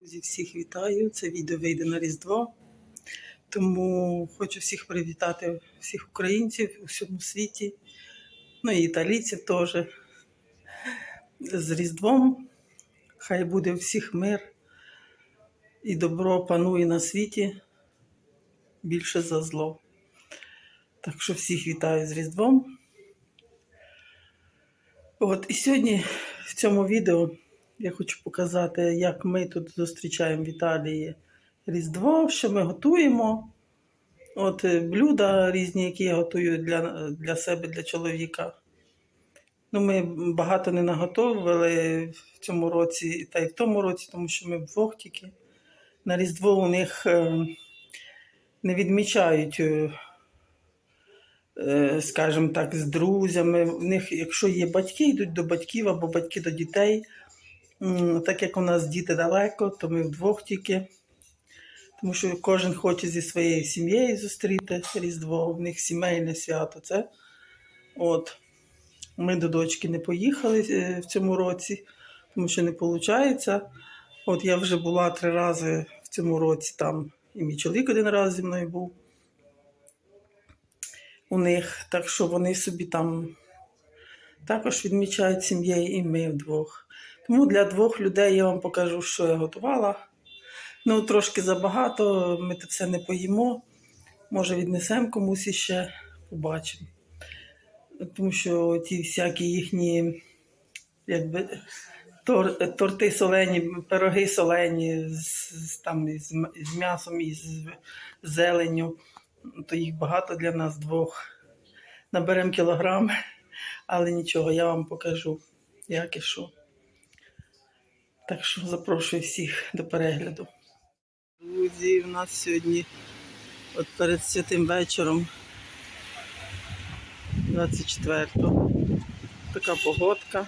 Друзі, всіх вітаю. Це відео вийде на Різдво. Тому хочу всіх привітати, всіх українців у всьому світі, ну і італійців теж. З Різдвом. Хай буде у всіх мир і добро панує на світі більше за зло. Так що всіх вітаю з Різдвом. От і сьогодні в цьому відео я хочу показати, як ми тут зустрічаємо в Італії Різдво, що ми готуємо. От е, блюда різні, які я готую для, для себе, для чоловіка. Ну, ми багато не наготовили в цьому році, та й в тому році, тому що ми вдвох тільки. На Різдво у них е, не відмічають, е, е, скажімо так, з друзями. У них, якщо є батьки, йдуть до батьків або батьки до дітей. Так як у нас діти далеко, то ми вдвох тільки. Тому що кожен хоче зі своєю сім'єю зустріти Різдво, в них сімейне свято. Це. От. Ми до дочки не поїхали е, в цьому році, тому що не виходить. От я вже була три рази в цьому році там, і мій чоловік один раз зі мною був у них. Так що вони собі там також відмічають сім'єю і ми вдвох. Тому для двох людей я вам покажу, що я готувала. Ну, трошки забагато, ми це все не поїмо. Може, віднесемо комусь іще, побачимо. Тому що ті всякі їхні якби, тор, торти солені, пироги солені з, з, там, із, з м'ясом і з зеленню, то їх багато для нас двох. Наберемо кілограм, але нічого, я вам покажу, як і що. Так що запрошую всіх до перегляду. Друзі, у нас сьогодні, от перед святим вечором, 24-го, така погодка,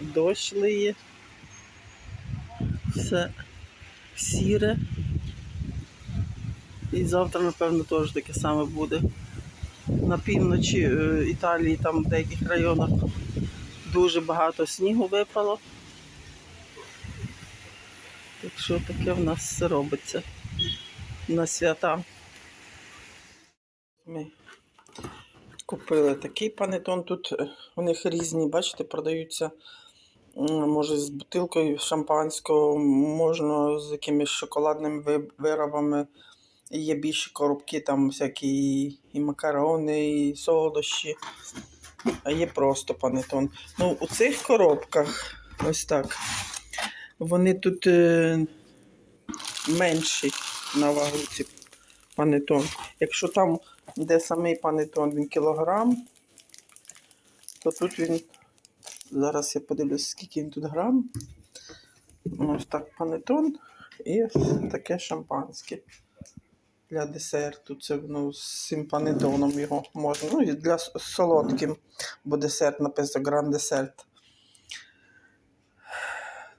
дощ лиє, все сіре. І завтра, напевно, теж таке саме буде. На півночі е, Італії, там в деяких районах дуже багато снігу випало. Що таке в нас робиться на свята. Ми купили такий панетон. Тут е, у них різні, бачите, продаються. Може, з бутилкою шампанського, можна з якимись шоколадними виробами. Є більші коробки, там всякі і макарони, і солодощі. А є просто панетон. Ну, у цих коробках ось так. Вони тут е, менші на вагу ці панетон. Якщо там йде самий панетон, він кілограм, то тут він. Зараз я подивлюсь, скільки він тут грам. Ось так панетон і таке шампанське для десерту. Це ну, з цим панетоном його можна. Ну і для солодким, бо десерт написано гран десерт.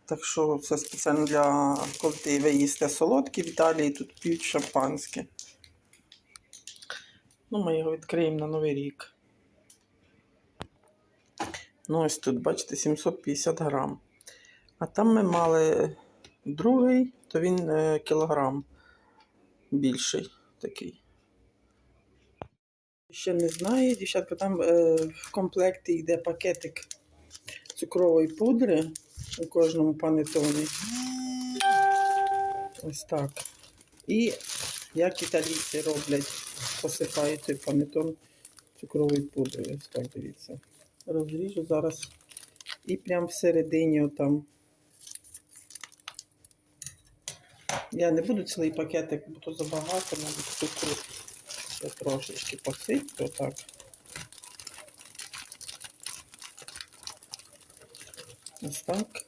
Так що це спеціально для коли ти ви їсте солодкі в Італії, тут п'ють шампанське. Ну, ми його відкриємо на Новий рік. Ну, ось тут, бачите, 750 грам. А там ми мали другий, то він е, кілограм більший такий. Ще не знаю, дівчатка, там е, в комплекті йде пакетик цукрової пудри у кожному панетоні. Ось так. І як італійці роблять, посипають цей панетон цукровою пудрою. Ось так дивіться. Розріжу зараз. І прямо всередині отам. Я не буду цілий пакетик, бо то забагато, навіть цукру. Трошечки посиплю так. Ось так.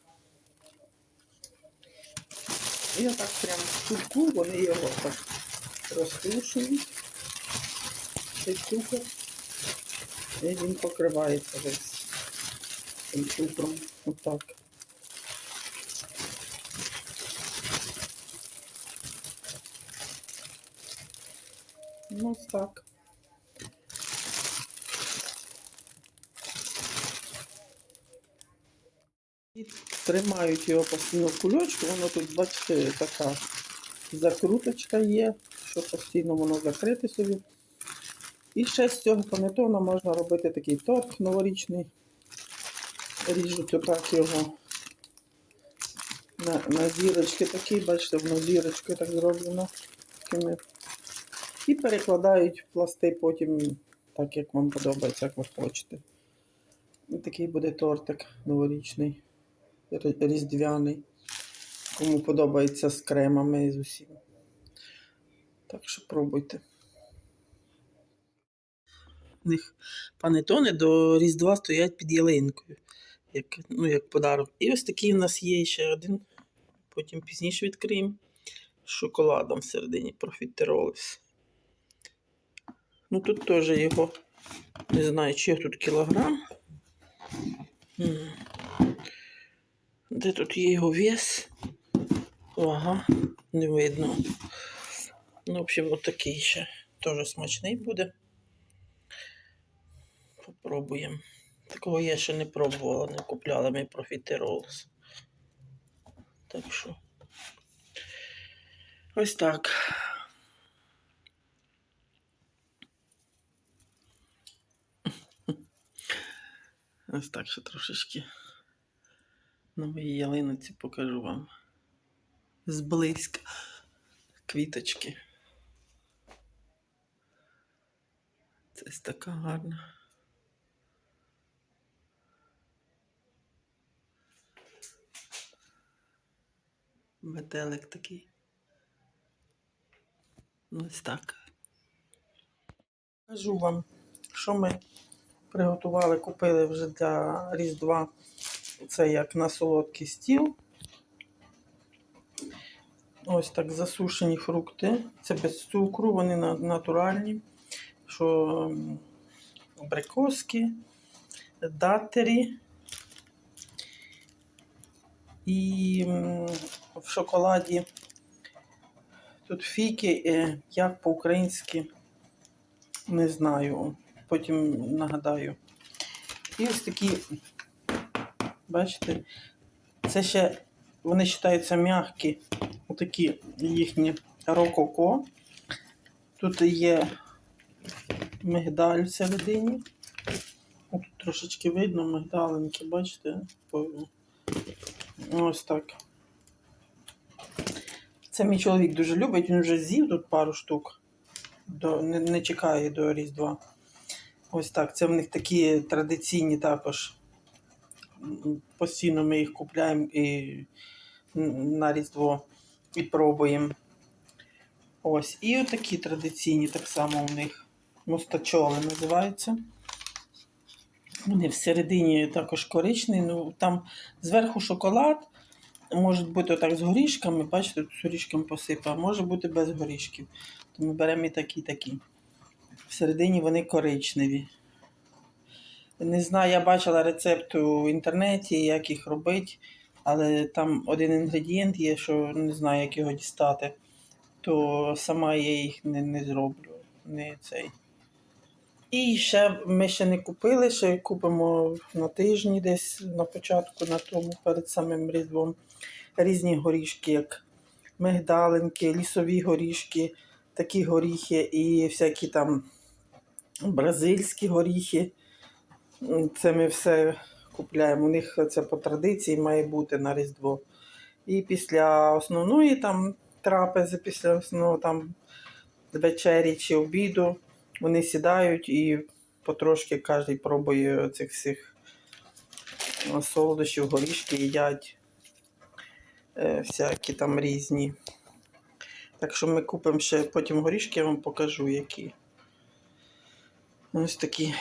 І отак прямо в чурку вони його так розтрушують. Цей цукор. І він покривається весь цим цукром. Отак. Ну, ось так. І тримають його постійно в кульочку. Воно тут, бачите, така закруточка є, що постійно воно закрите собі. І ще з цього панетона можна робити такий торт новорічний. Ріжуть отак його на, на зірочки такі, бачите, воно зірочкою так зроблено. Такими. І перекладають пласти потім так, як вам подобається, як ви хочете. І такий буде тортик новорічний, різдвяний. Кому подобається з кремами і з усім. Так що пробуйте. У них панетони до Різдва стоять під ялинкою, як, ну, як подарок. І ось такий у нас є ще один. Потім пізніше відкриємо. З шоколадом всередині профітеролис. Ну тут теж його, не знаю, чи тут кілограм. Де тут є його вес? Ага, не видно. Ну, в общем, от такий ще. Теж смачний буде. Попробуємо. Такого я ще не пробувала, не купляла ми профітеролс. Так що. Ось так. Ось так ще трошечки на моїй ялиноці покажу вам. Зблизька квіточки. Це така гарна. Метелик такий. Ну, Ось так. Кажу вам, що ми приготували, купили вже для Різдва. Це як на солодкий стіл. Ось так засушені фрукти. Це без цукру, вони натуральні. Що абрикоски, датері. І в шоколаді тут фіки, е, як по-українськи, не знаю. Потім нагадаю. І ось такі, бачите, це ще вони вважаються м'які, отакі їхні рококо. Тут є мигдаль всередині. Тут трошечки видно мигдалинки, бачите? Ось так. Це мій чоловік дуже любить, він вже з'їв тут пару штук. До, не, не чекає до Різдва. Ось так. Це в них такі традиційні також. Постійно ми їх купляємо і на Різдво і пробуємо. Ось. І отакі традиційні так само у них мустачоли називаються. Вони всередині також коричневі, ну там зверху шоколад. Може бути отак з горішками, бачите, тут з горішками посипав, може бути без горішків. То ми беремо і такі, такі. Всередині вони коричневі. Не знаю, я бачила рецепт у інтернеті, як їх робити, але там один інгредієнт є, що не знаю, як його дістати, то сама я їх не, не зроблю. Не цей. І ще ми ще не купили, ще купимо на тижні десь на початку, на тому перед самим Різдвом. Різні горішки, як мигдалинки, лісові горішки, такі горіхи і всякі там бразильські горіхи. Це ми все купляємо. У них це по традиції має бути на Різдво. І після основної там трапези, після основного там вечері чи обіду, вони сідають і потрошки кожен пробує цих всіх солодощів, горішки їдять е, всякі там різні. Так що ми купимо ще потім горішки, я вам покажу, які. Ось такі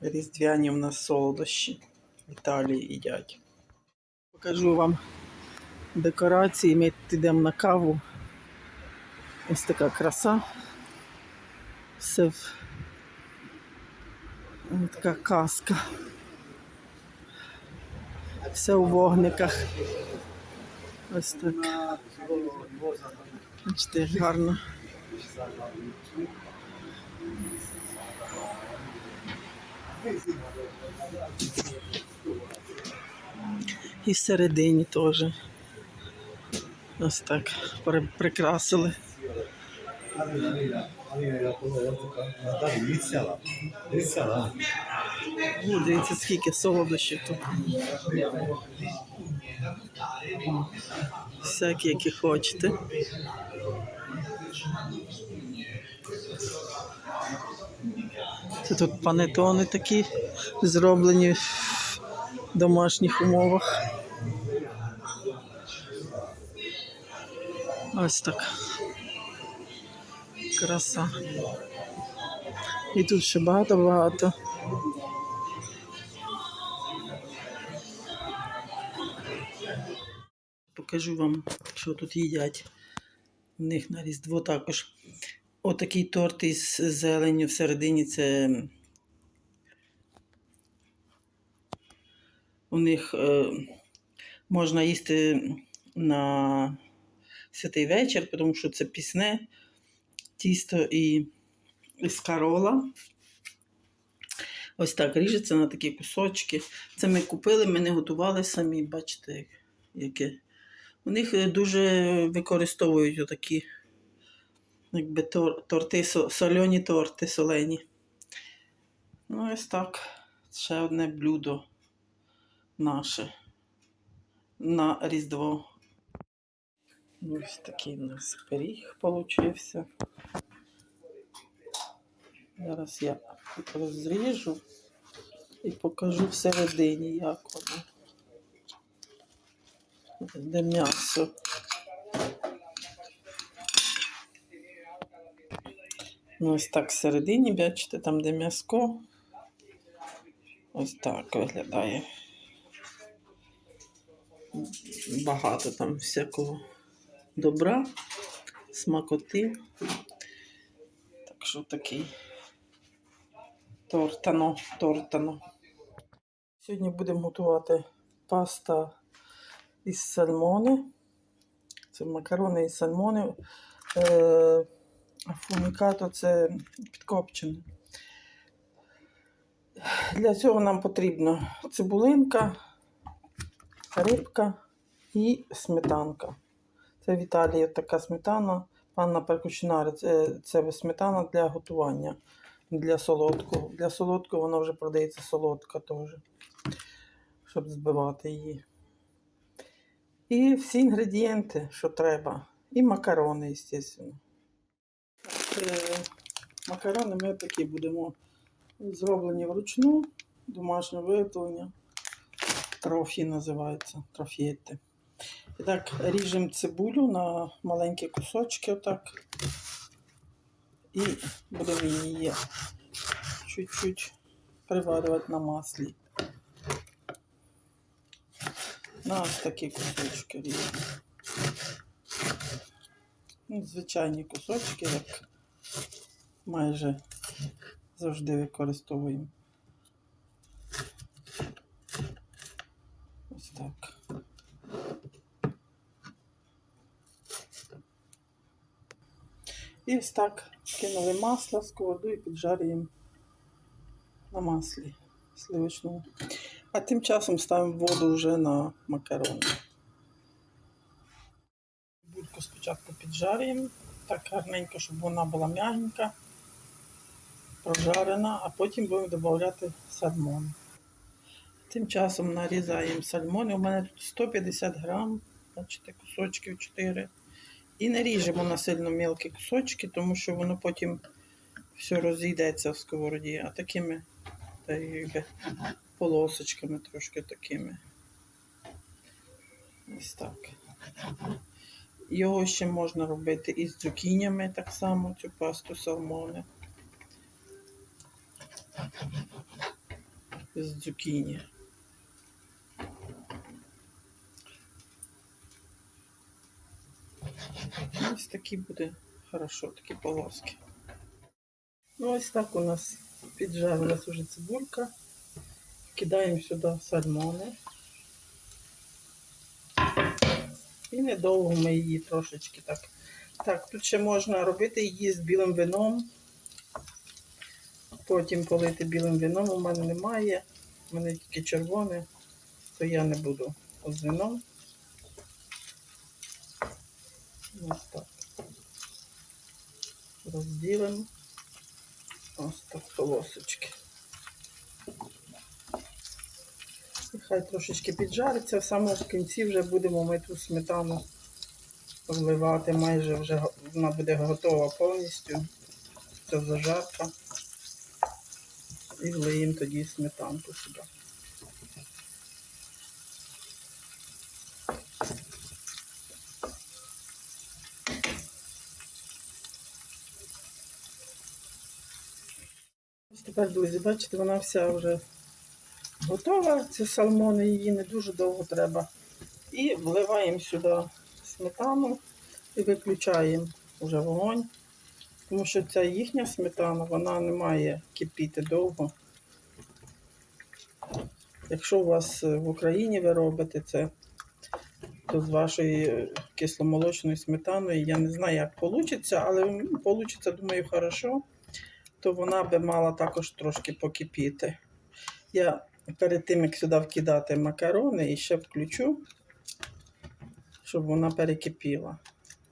різдвяні у нас солодощі в Італії їдять. Покажу вам декорації. Ми йдемо на каву. Ось така краса. Все в... Така казка. Все у вогниках. Ось так. Бачите, гарно. І всередині теж. Ось так прикрасили. Iniziala. Ну, дивіться, скільки солодощів тут. Всякі, які хочете. Це тут панетони такі зроблені в домашніх умовах. Ось так. Краса. І тут ще багато-багато. Покажу вам, що тут їдять. У них на Різдво також. Отакий торт із зеленню всередині це. У них е, можна їсти на святий вечір, тому що це пісне тісто і із карола. Ось так ріжеться на такі кусочки. Це ми купили, ми не готували самі, бачите, як- яке. У них е, дуже використовують отакі якби тор, торти, сольоні торти солені. Ну, ось так. Ще одне блюдо наше на Різдво. Ось такий у нас пиріг получився. Зараз я розріжу і покажу всередині, як воно. Де м'ясо. Ось так всередині, бачите, там де м'яско. Ось так виглядає. Багато там всякого добра, смакоти. Так що такий тортано, тортано. Сьогодні будемо готувати паста із сальмони. Це макарони із сальмони. Фумікато це підкопчене. Для цього нам потрібно цибулинка, рибка і сметанка. Це в Італії така сметана. Панна Перкучинари. Це, це сметана для готування, для солодкого. Для солодкого вона вже продається солодка теж, щоб збивати її. І всі інгредієнти, що треба. І макарони, звісно. Е, Макарони ми такі будемо зроблені вручну, домашнє виготовлення. Трофі називається, трофієти. І так, ріжемо цибулю на маленькі кусочки, отак. І будемо її чуть-чуть приварювати на маслі. На ось такі кусочки. Ну, звичайні кусочки, як майже завжди використовуємо. Ось так. І ось так кинули масло, сковороду і піджарюємо на маслі сливочному. А тим часом ставимо воду вже на макарони. Бульку спочатку піджарюємо, так гарненько, щоб вона була м'ягенька, прожарена, а потім будемо додавати сальмон. Тим часом нарізаємо сальмони. У мене тут 150 грам, бачите, кусочків 4. І не ріжемо на сильно мілкі кусочки, тому що воно потім все розійдеться в сковороді, а такими та якби, полосочками трошки такими. Ось так. Його ще можна робити із цукінями так само, цю пасту салмони. З цукіні. Ось такі буде хорошо, такі полоски. Ну, ось так у нас піджарилась уже цибулька. Кидаємо сюди сальмони. І недовго ми її трошечки так. Так, тут ще можна робити її з білим вином. Потім полити білим вином. У мене немає. У мене тільки червоне. то я не буду з вином. Ось так. Розділимо. Ось так полосочки. І хай трошечки піджариться. В самому кінці вже будемо ми ту сметану вливати. Майже вже вона буде готова повністю. Це зажарка. І влиємо тоді сметанку сюди. Ось тепер, друзі, бачите, вона вся вже готова. Це сальмони, її не дуже довго треба. І вливаємо сюди сметану і виключаємо вже вогонь. Тому що ця їхня сметана, вона не має кипіти довго. Якщо у вас е, в Україні ви робите це, то з вашої е, кисломолочної сметаною, я не знаю, як вийде, але вийде, думаю, хорошо, то вона би мала також трошки покипіти. Я перед тим, як сюди вкидати макарони, і ще включу, щоб вона перекипіла.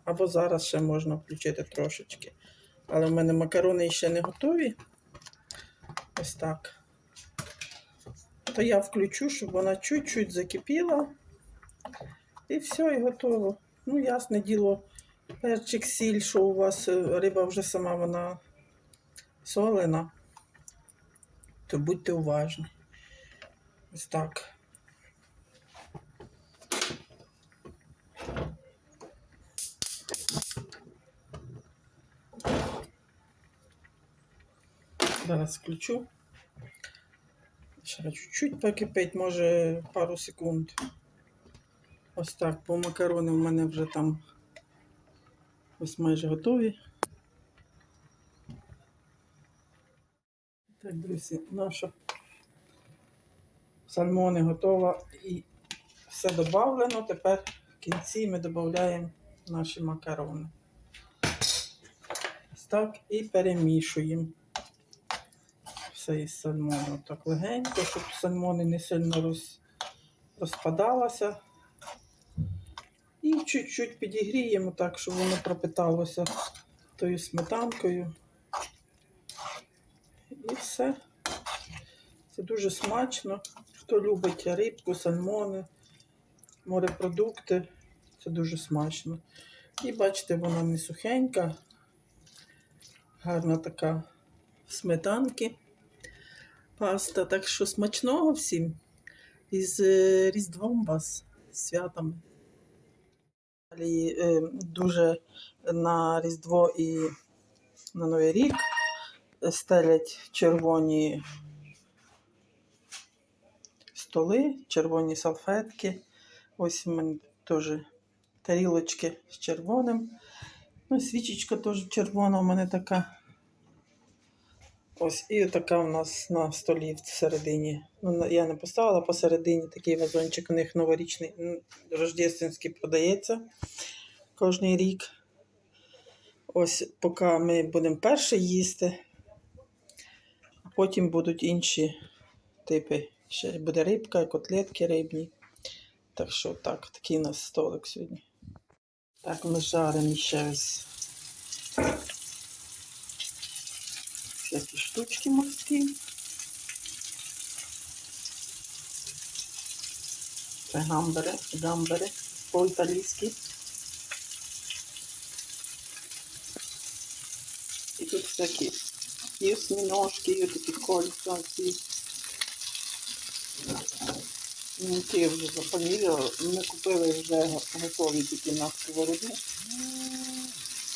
Або зараз ще можна включити трошечки. Але в мене макарони ще не готові. Ось так. То я включу, щоб вона чуть-чуть закипіла. І все, і готово. Ну, ясне діло, перчик, сіль, що у вас е, риба вже сама вона солена, то будьте уважні. Ось так. Зараз включу. Ще чуть-чуть покипить, може пару секунд. Ось так, бо макарони в мене вже там ось майже готові. Так, друзі, наша сальмони готова і все додавлено. Тепер в кінці ми додаємо наші макарони. Ось так і перемішуємо все із сальмону. Так легенько, щоб сальмони не сильно роз, розпадалося. І чуть-чуть підігріємо так, щоб воно пропиталося тою сметанкою. І все. Це дуже смачно. Хто любить рибку, сальмони, морепродукти, це дуже смачно. І бачите, вона не сухенька, гарна така сметанки. Паста. Так що смачного всім. Із е, Різдвом вас, святами. Далі е, дуже на Різдво і на Новий рік стелять червоні столи, червоні салфетки. Ось у мене теж тарілочки з червоним. Ну, свічечка теж червона у мене така. Ось і така у нас на столі всередині. Ну, я не поставила посередині такий вазончик. У них новорічний, рождественський продається кожний рік. Ось поки ми будемо перший їсти, а потім будуть інші типи. Ще буде рибка, котлетки рибні. Так що так, такий у нас столик сьогодні. Так, ми жаримо ще ось всякі штучки морські. Це гамбери, гамбери по-італійськи. І тут всякі і осьміножки, і такі кольця. Ну, ті вже запаліли. Ми купили вже готові такі на сковороду.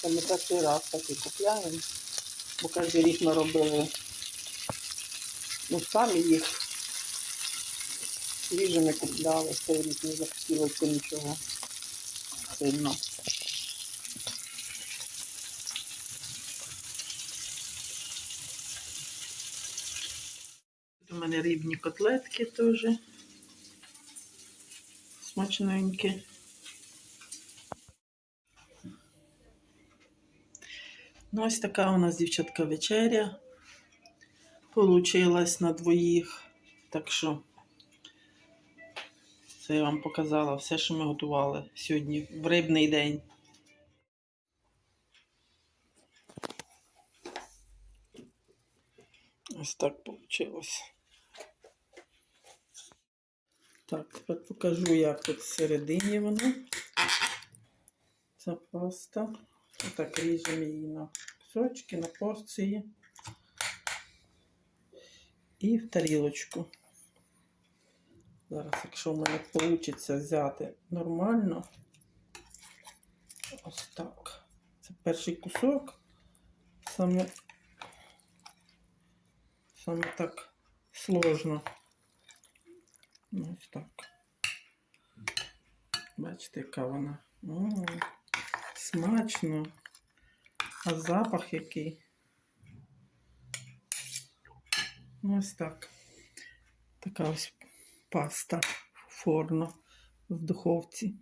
Це ми перший раз такі купляємо. Бо кожен рік ми робили ну, самі їх свіжими купляли, цей рік не захотілося нічого сильно. У мене рибні котлетки теж смачненькі. Ну, ось така у нас, дівчатка, вечеря. Получилась на двоїх. Так що Це я вам показала все, що ми готували сьогодні в рибний день. Ось так вийшло. Так, тепер покажу, як тут всередині воно. Ця паста. Отак ріжемо її на кусочки, на порції. І в тарілочку. Зараз, якщо в мене вийде взяти нормально, ось так. Це перший кусок. Саме, саме так сложно. Ну, Ось так. Бачите, яка вона. О, смачно. А запах який. Ну, Ось так. Така ось паста форно в духовці.